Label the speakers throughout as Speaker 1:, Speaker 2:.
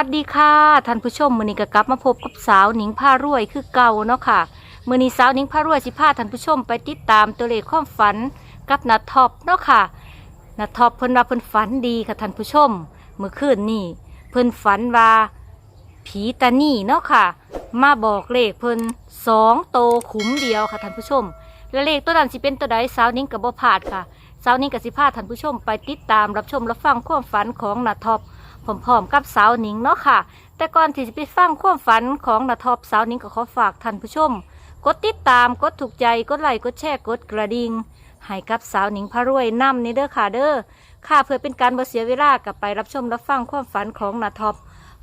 Speaker 1: สวัสดีค่ะท่านผู้ชมมือนี้ก็กลับมาพบกับสาวหนิงผ้ารวยคือเก่าเนาะค่ะมือนี้สาวหนิงผ้ารวยสิพาท่านผู้ชมไปติดตามตัวเลขความฝันกับนาท็อปเนาะค่ะนาท็อปเพิ่นว่าเพิ่นฝันดีค่ะท่านผู้ชมเมื่อคืนนี้เพิ่นฝันว่าผีตานี่เนาะค่ะ มาบอกเลขเพิ่นสองโตขุมเดียวค่ะท่านผู้ชม และเลขตัวนั้นสิเป็นตัวใดสาวหนิงกับบ่พลาดค่ะสาวหนิงกับสิพาท่านผู้ชม ไปติดตามรับชมรับฟังความฝันของนาท็อป พร้อมๆกับสาวหนิงเนาะค่ะ แต่ก่อนที่จะไปฟังความฝันของนาทอปสาวหนิงก็ขอฝากท่านผู้ชม กดติดตามกดถูกใจกดไลค์กดแชร์กดกระดิ่งให้กับสาวหนิงพระรวยนำในเด้อค่ะเด้อค่ะเพื่อเป็นการบ่เสียเวลากลับไปรับชมรับฟังความฝันของนาทอป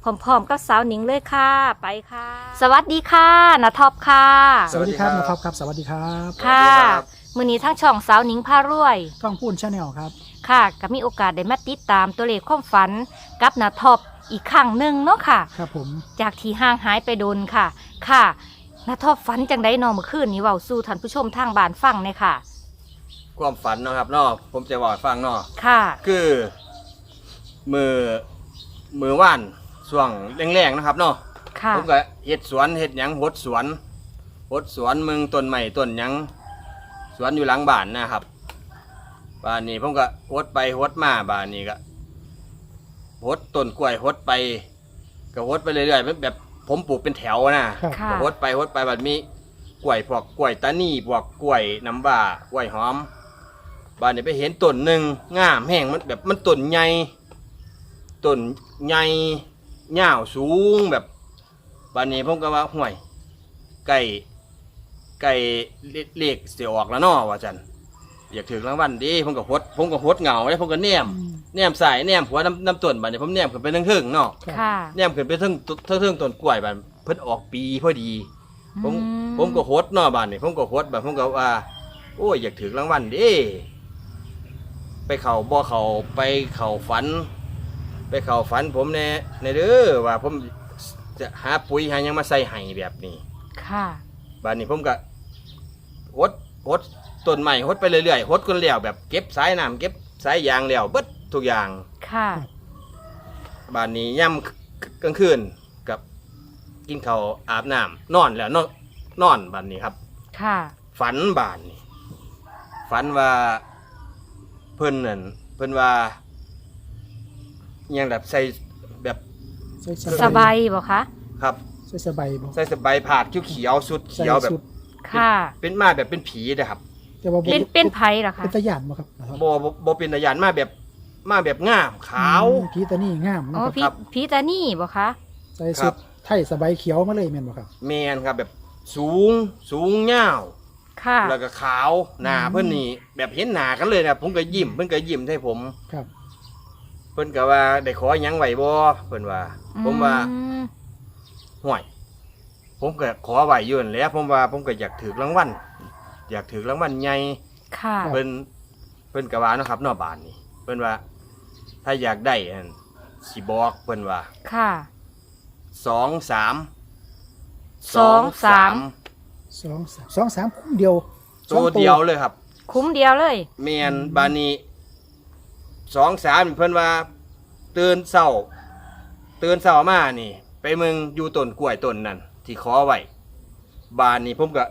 Speaker 1: พร้อมๆกับสาวหนิงเลยค่ะไปค่ะ สวัสดีค่ะนาทอปค่ะ
Speaker 2: สวัสดีครับ
Speaker 3: สวัสดีครับ
Speaker 2: นะครับครับ สวัสดีครับ
Speaker 1: ค่ะ
Speaker 3: สวัสดีครับ
Speaker 1: มือนี้ทั้งช่องสาวหนิงพารวย
Speaker 2: กล้องพูนชาแนลครับ
Speaker 1: ค่ะก็มีโอกาสได้มาติดตามตัวเลขความฝันกับนาทอปอีกครั้งหนึ่งเนาะค่ะ
Speaker 2: ครับผม
Speaker 1: จากที่ห่างหายไปโดนค่ะ ค่ะนาทอบฝันจังได้นอนเมื่อคืนนี้เว้าสู่ท่านผู้ชมทางบ้านฟังเลยค่ะ
Speaker 3: ความฝันเนาะครับเนาะผมจะบอกให้ฟังเนาะ
Speaker 1: ค่ะ
Speaker 3: คือมือมือว่านช่วงแรงๆนะครับเนาะ
Speaker 1: ค่ะ
Speaker 3: ผมก็เฮ็ดสวนเฮ็ดหยังหดสวนหดสวนมึงต้นใหม่ต้นหยังสวนอยู่หลังบ้านนะครับ บ้านนี้ผมก็หดไปหดมาบ้านนี้ก็หดต้นกล้วยหดไป ก็หดไปเรื่อยๆแบบผมปลูกเป็นแถวนะ
Speaker 2: ครับ
Speaker 1: ค่ะ
Speaker 3: ก็หดไปหดไปบัดมีกล้วยพวกกล้วยตานีพวกกล้วยน้ำว้ากล้วยหอมบ้านนี้ไปเห็นต้นหนึ่งงามแห้งมันแบบมันต้นใหญ่ต้นใหญ่ยาวสูงแบบบ้านนี้ผมก็ว่าห่วยไก่ไก่เล็กเสียออกแล้วเนาะว่าจัน อยากถึงรางวัลดีผมก็หดผมก็หดเหงาเลยผมก็แนม
Speaker 2: อืม
Speaker 3: แนมใส่แนมหัวน้ำน้ำต้นบ้านนี้ผมแนมขึ้นไปทั้งเทิงๆเนาะ
Speaker 2: ครับ
Speaker 1: ค่ะ
Speaker 3: แนมขึ้นไปทั้งทั้งเทิงต้นกล้วยบ้านเพิ่นออกปีพอดี ผม
Speaker 1: อื
Speaker 3: ผมก็โฮดเนอบ้านนี่ผมก็โฮดแบบผมก็ว่า โอ้ยอยากถือรางวัลเดิไปเข่าบ่เข่าไปเข่าฝัน ไปเข่าฝันผมแน่ในเด้อว่าผมจะหาปุ๋ยหาหยังมาใส่ให้แบบนี้
Speaker 1: ค่ะ
Speaker 3: บ้านนี้ผมก็โฮดโฮด ต้นใหม่โฮดไปเรื่อยๆโฮดคนแล้วแบบเก็บสายน้ำเก็บสายยางแล้วเบิดทุกอย่าง
Speaker 1: ค่ะ
Speaker 3: บ้านนี้ย่ำกลางคืนกับกินข้าวอาบน้ำนอนแล้วนอนนอนบ้านนี้ครับ
Speaker 1: ค่ะ
Speaker 3: ฝันบานนี่ฝันว่าเพิ่นนั่นเพิ่นว่าอิหยังแบบใส่แบบ
Speaker 2: ใส่
Speaker 1: สบายบ่คะ
Speaker 3: ครับ
Speaker 2: ใส่สบายบ่
Speaker 3: ใส่สบายผาดเขียวๆสุด
Speaker 2: ใส่
Speaker 3: เขียวแบบ
Speaker 2: สุด
Speaker 1: ค่ะ
Speaker 3: เป็นมาแบบเป็นผีนะครับ
Speaker 2: แต่ว่าบ่
Speaker 1: เป็นเป็นไผ่เหรอคะ
Speaker 2: เป็นตะหยานบ่ครับนะครับ
Speaker 3: บ่บ่บ่เป็นตาญาณมาแบบมาแบบงามขาว
Speaker 2: อืมผีตานี่งามนะ
Speaker 1: อ๋อ
Speaker 2: ครับ
Speaker 1: พี
Speaker 3: ครับ
Speaker 1: พีตานี่บ่คะ
Speaker 2: ใส่
Speaker 3: ค
Speaker 2: สุ
Speaker 3: รั
Speaker 2: ด
Speaker 3: บ
Speaker 2: ไทยสบายเขียวมาเลยแม่นบ่ครับ
Speaker 3: แมนครับแบบสูงสูงยาว
Speaker 1: ค่ะ
Speaker 3: แล้วก็ขาวหน้า
Speaker 2: อืม
Speaker 3: เพิ่นนี่แบบเห็นหน้ากันเลยนะผมก็ยิ้มเพิ่นก็ยิ้มให้ผม
Speaker 2: ครับ
Speaker 3: เพิ่นก็ว่าได้ขอหยังไว้บ่เพิ่นว่า ผมว่า
Speaker 1: อืม
Speaker 3: ห่วย ผมก็ขอไหวอยืนนแหล้ว ผมว่าผมก็อยากถือรางวัล อยากถือรางวัลใหญ่
Speaker 1: ค่ะ
Speaker 3: เพิ่นเพิ่นกะว่าเนาะครับเนอกบ้านนี่เพิ่นว่า ถ้าอยากได้อันสิบอกเพิ่นว่า
Speaker 1: ค่ะ
Speaker 3: สองสาม
Speaker 1: สองสาม
Speaker 2: สองสามสองสามคุ้มเดียวสอง
Speaker 3: ตัวเดียวเลยครับ
Speaker 1: คุ้มเดียวเลย
Speaker 3: เมียนบานนี้สองสามเพิ่นว่าตื่นเช้าตื่นเช้ามานี่ ไปเมืองอยู่ต้นกล้วยต้นนั่นที่ขอไว้บานนี้ผมก็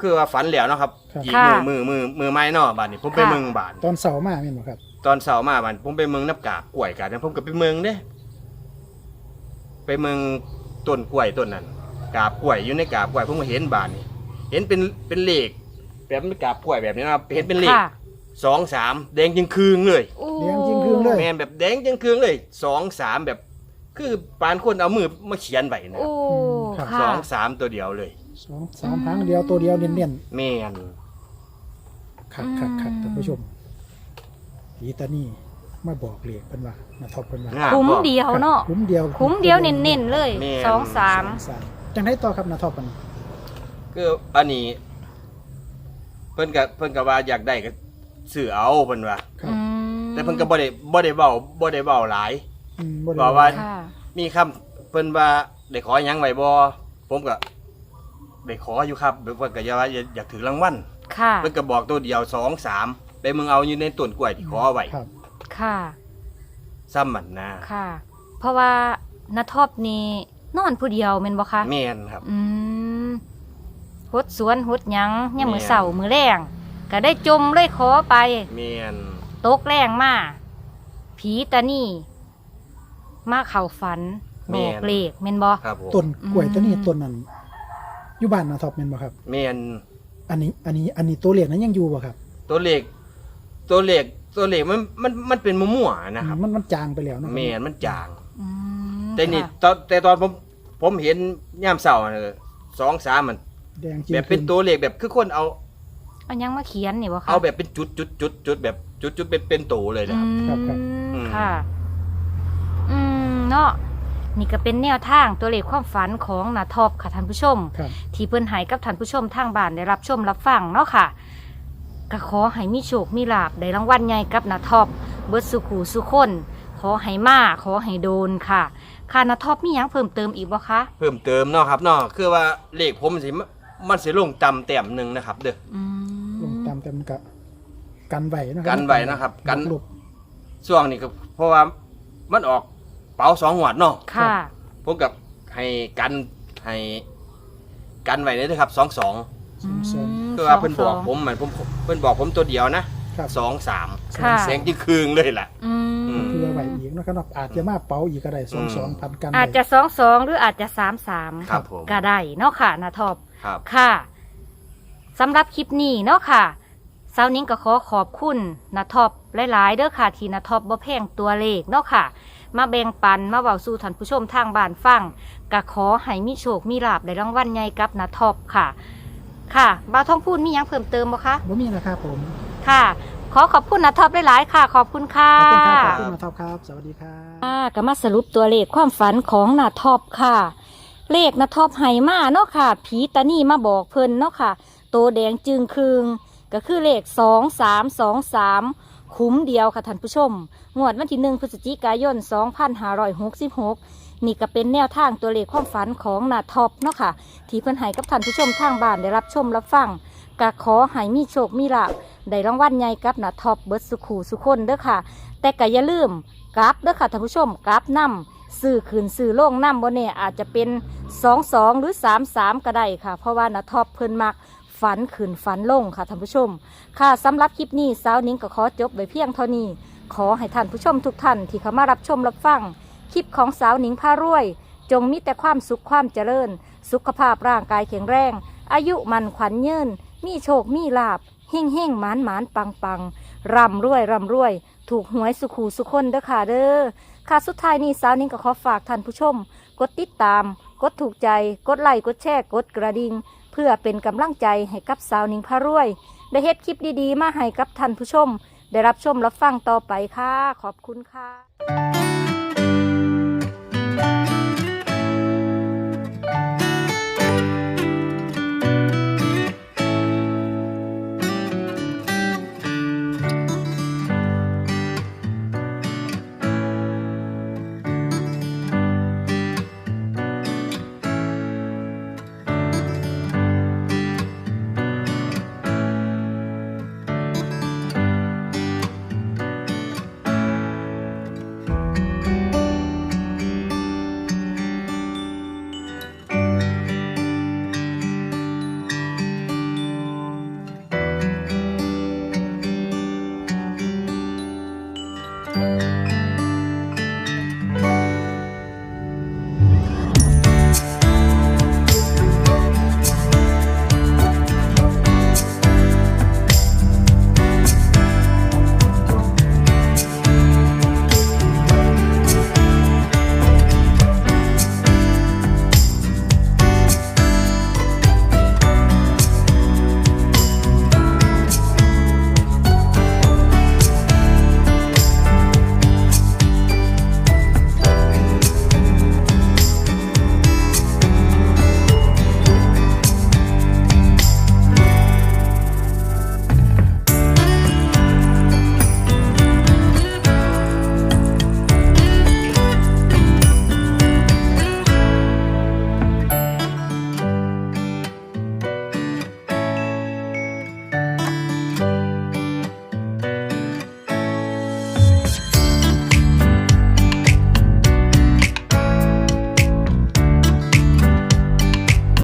Speaker 3: คือว่าฝันแล้วเนาะครับ
Speaker 2: ครับ
Speaker 3: อีก
Speaker 1: ค่ะ
Speaker 3: มือมือมือมือไม้เนาะบานนี้ผมไป
Speaker 1: ค่ะ
Speaker 3: เมืองบาน
Speaker 2: ตอนเสาร์มาแม่นบ่ครับ
Speaker 3: ตอนเช้ามาบานผมไปเมืองนับกาบกล้วยกันผมก็ไปเมืองเด้ ไปเมืองต้นกล้วยต้นนั้นกาบกล้วยอยู่ในกาบกล้วยผมก็เห็นบานนี้ เห็นเป็นเป็นเลขแบบมันกาบกล้วยแบบนี้นะครับเห็นเป็นเลข
Speaker 1: ค่ะ
Speaker 3: สองสามแดงจึงคืงเลย
Speaker 1: โอ้
Speaker 2: เลี้ยงจริงคืนเลย
Speaker 3: แมนแบบแดงจึงคืงเลยสองสามแบบ คือปานคนเอามือมาเขียนไว้นะ
Speaker 1: โอ้
Speaker 2: ครับ
Speaker 3: ส
Speaker 1: ค่ะ
Speaker 3: องสามตัวเดียวเลย
Speaker 2: สองสามหางเดียวตัวเดียวเน้น
Speaker 3: แมน
Speaker 2: ๆครับครับครับท่านผู้ชมผีตานี่มาบอกเลขเพิ่นว่านาทอปเพิ่นว่า
Speaker 3: งาม
Speaker 1: คุ้ม
Speaker 3: บ่
Speaker 1: เดียวเนาะ
Speaker 2: คุ้มเดียว
Speaker 1: คุ้มเดียวเน้นๆเลย
Speaker 3: แม่น
Speaker 1: สองสาม
Speaker 2: สามจังไดต่อครับนาทอปเพิ่น
Speaker 3: คืออันนี้ เพิ่นก็เพิ่นก็ว่าอยากได้ก็ซื้อเอาเพิ่นว่า
Speaker 2: ครับ
Speaker 1: อืม
Speaker 3: แต่เพิ่นก็บ่ได้บ่ได้เว้าบ่ได้เว้าหลาย
Speaker 2: อืมบ่ได้
Speaker 3: บอกว่า
Speaker 1: ค่ะ
Speaker 3: มีคำเพิ่นว่าได้ขอหยังไว้บ่ผมก็ ได้ขออยู่ครับเพิ่นก็อยากว่าอยากถือรางวัล
Speaker 1: ค่ะ
Speaker 3: เพิ่นก็บอกตัวเดียวสองสามไปมึงเอาอยู่ในต้นกล้วยที่ขอไว้
Speaker 2: ครับ
Speaker 1: ค่ะ
Speaker 3: ซ้ำมันนะ
Speaker 1: ค่ะ เพราะว่านาทอบนี่นอนผู้เดียวแม่นบ่คะ
Speaker 3: แม่นครับ
Speaker 1: อืมหดสวนหดหยังยามมื้อ
Speaker 3: แม่น
Speaker 1: เช้ามื้อแรงก็ได้จมเลยขอไป
Speaker 3: แม่น
Speaker 1: ตกแรงมาผีตานี่ มาเข้าฝันบอกเลขแม่นบ่
Speaker 3: ครับผม
Speaker 2: ต้นกล้วยตัวนี้
Speaker 1: อืม
Speaker 2: ต้นนั้น อยู่บ้านนาท็อปแม่นบ่ครับ
Speaker 3: แม่น
Speaker 2: อันนี้อันนี้อันนี้ตัวเลขนั้นยังอยู่บ่ครับ
Speaker 3: ตัวเลขตัวเลขตัวเลขมันมันมันเป็นมั่วๆนะครับ
Speaker 2: มันมันจางไปแล้วเนาะ
Speaker 3: แม่นมันจาง
Speaker 1: อืม
Speaker 3: แต่นี่
Speaker 1: ค่ะ
Speaker 3: ตอนแต่ตอนผมผมเห็นย่ามเสาร์น่ะสองสามมัน
Speaker 2: แดงจริง
Speaker 3: แบบเป็นตัวเลขแบบคือคนเอา
Speaker 1: เอายังมาเขียนนี่บ่คะ
Speaker 3: เอาแบบเป็นจุดจุดจุดจุดแบบจุดจุดเป็นเป็นตัวเลยนะครับ
Speaker 1: อืม
Speaker 3: อืม
Speaker 1: ค่ะ อืมเนาะ นี่ก็เป็นแนวทางตัวเลขความฝันของนาทอบค่ะท่านผู้ชม
Speaker 2: ครับ
Speaker 1: ที่เพิ่นให้กับท่านผู้ชมทางบ้านได้รับชมรับฟังเนาะค่ะก็ขอให้มีโชคมีลาบได้รางวัลใหญ่กับนาทอบเบิดสุขูสุคน ขอให้มาขอให้โดนค่ะ ค่ะนาทอบมีหยังเพิ่มเติมอีกบ่คะ
Speaker 3: เพิ่มเติมเนาะครับเนาะคือว่าเลขผมสิมมันสิลงต่ำแต้มหนึ่งนะครับ เด้อ
Speaker 1: อืม
Speaker 2: ลงตามแต่มันก็กันไหวนะครั
Speaker 3: กันไว้นะครับกัน
Speaker 2: หลบ
Speaker 3: ช่วงนี้ก็เพราะว่ามันออก เป๋าสองหวดเนาะ
Speaker 1: ค่ะ
Speaker 3: ผมกับให้กันให้กันไว้เลยนะครับสองสอง
Speaker 2: สองสอง
Speaker 1: ม
Speaker 3: คือว่าเพิ่น
Speaker 1: ส
Speaker 3: บ
Speaker 1: ง
Speaker 3: อก
Speaker 1: สง
Speaker 3: ผมเหมือนผมเพิ่นบอกผมตัวเดียวนะครับสองสาม
Speaker 1: ค่ะ
Speaker 3: เสียงที่คืงเลยแหละ
Speaker 1: อืม
Speaker 2: เพื่อไหวอีกนะครับเนาะอาจจะมาเป๋าอีกก็ได้สองสองพันกัน
Speaker 1: อาจจะสองสองหรืออาจจะสามสาม
Speaker 3: ครับผม
Speaker 1: ก็ได้เนาะค่ะนาทอบ
Speaker 3: ครับ
Speaker 1: ค่ะสำหรับคลิปนี้เนาะค่ะสาวนิ้งก็ขอขอบคุณนาทอบหลาย ๆ เด้อค่ะ ที่นาทอบบ่แพงตัวเลขเนาะค่ะ มาแบ่งปันมาเว้าสู่ท่านผู้ชมทางบ้านฟังก็ขอให้มีโชคมีลาบได้รางวัลใหญ่กับนาทอบค่ะ ค่ะบ่าวทองพูดมีหยังเพิ่มเติมบ่คะ
Speaker 2: บ่มีนะครับผม
Speaker 1: ค่ะ ขอขอบคุณนาทอบหลายๆค่ะ ขอบคุณค่ะ
Speaker 2: ขอบคุณครับขอบคุณมาท็อปครับ สวัสดีครับ
Speaker 1: ค่ะก็มาสรุปตัวเลขความฝันของนาทอบค่ะ เลขนาทอบไห้มาเนาะค่ะ ผีตานี่มาบอกเพิ่นเนาะค่ะ โตแดงจึงครึงก็คือเลขสองสามสองสาม คุ้มเดียวค่ะท่านผู้ชม งวดวันที่หนึ่งพฤศจิกายนสองพันห้าร้อยหกสิบหกนี่ก็เป็นแนวทางตัวเลขความฝันของนาท็อบเนาะค่ะ ที่เพิ่นให้กับท่านผู้ชมทางบ้านได้รับชมรับฟังก็ขอให้มีโชคมีลาภได้รางวัลใหญ่กับนาท็อบเบิร์ดสุขูสุคนเด้อค่ะ แต่ก็อย่าลืมกลับเด้อค่ะท่านผู้ชมกลับนำซื้อคืนซื้อโล่งนำบ่เนี่ยอาจจะเป็นสองสองหรือสามสามก็ได้ค่ะ เพราะว่านาท็อบเพิ่นมัก ฝันขืนฝันลงค่ะท่านผู้ชม ค่ะสำหรับคลิปนี้สาวนิ้งก็ขอจบไว้เพียงเท่านี้ ขอให้ท่านผู้ชมทุกท่านที่เข้ามารับชมรับฟังคลิปของสาวนิ้งพารวย จงมีแต่ความสุขความเจริญ สุขภาพร่างกายแข็งแรง อายุมันขวัญยืนมีโชคมีลาบเฮ่งเฮ่งหมานหมานปังปังร่ำรวยร่ำรวย ถูกหวยสุขูสุคนเด้อค่ะเด้อค่ะสุดท้ายนี้สาวนิ้งก็ขอฝากท่านผู้ชม กดติดตาม กดถูกใจ กดไลค์กดแชร์กดกระดิ่ง พื่อเป็นกำลังใจให้กับสาวนิงพารวย ได้เฮ็ดคลิปดีๆ มาให้กับท่านผู้ชม ได้รับชมรับฟังต่อไปค่ะ ขอบคุณค่ะ